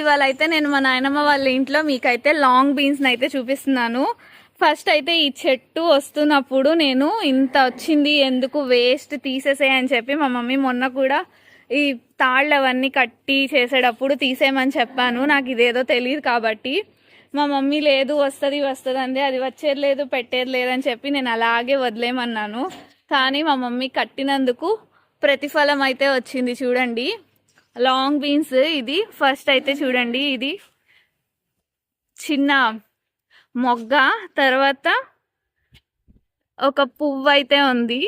ఇవాళ అయితే నేను మా నాయనమ్మ వాళ్ళ ఇంట్లో మీకైతే లాంగ్ బీన్స్ అయితే చూపిస్తున్నాను. ఫస్ట్ అయితే ఈ చెట్టు వస్తున్నప్పుడు నేను ఇంత వచ్చింది ఎందుకు వేస్ట్ తీసేసే అని చెప్పి మా మమ్మీ మొన్న కూడా ఈ తాళ్ళు అవన్నీ కట్టి చేసేటప్పుడు తీసేయమని చెప్పాను. నాకు ఇదేదో తెలియదు కాబట్టి. మా మమ్మీ లేదు వస్తుంది వస్తుంది అంది. అది వచ్చేది లేదు పెట్టేది లేదని చెప్పి నేను అలాగే వదిలేమన్నాను కానీ మా మమ్మీ కట్టినందుకు ప్రతిఫలం అయితే వచ్చింది చూడండి. లాంగ్ బీన్స్ ఇది. ఫస్ట్ అయితే చూడండి ఇది. చిన్న మొగ్గ. తర్వాత ఒక పువ్వు అయితే ఉంది.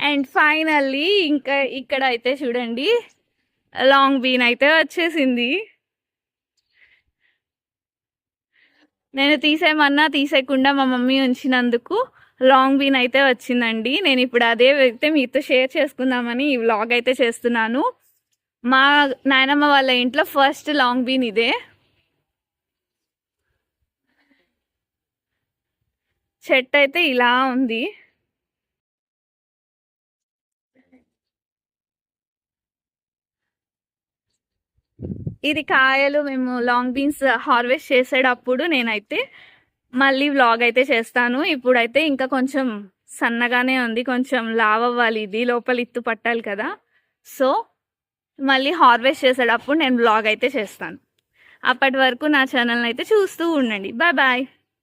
అండ్ ఫైనల్లీ ఇంకా ఇక్కడ అయితే చూడండి. లాంగ్ బీన్ అయితే వచ్చేసింది. నేను తీసేయమన్నా తీసేయకుండా మా మమ్మీ ఉంచినందుకు లాంగ్ బీన్ అయితే వచ్చిందండి. నేను ఇప్పుడు అదే అయితే మీతో షేర్ చేసుకుందామని ఈ వ్లాగ్ అయితే చేస్తున్నాను. మా నాయనమ్మ వాళ్ళ ఇంట్లో ఫస్ట్ లాంగ్ బీన్ ఇదే. చెట్టు అయితే ఇలా ఉంది. ఇది కాయలు మేము లాంగ్ బీన్స్ హార్వెస్ట్ చేసేటప్పుడు నేనైతే మళ్ళీ వ్లాగ్ అయితే చేస్తాను. ఇప్పుడైతే ఇంకా కొంచెం సన్నగానే ఉంది. కొంచెం లావ్ అవ్వాలి ఇది లోపల ఇత్తు పట్టాలి కదా. సో మళ్ళీ హార్వెస్ట్ చేసేటప్పుడు నేను వ్లాగ్ అయితే చేస్తాను. అప్పటి వరకు నా ఛానల్ని అయితే చూస్తూ ఉండండి. Bye bye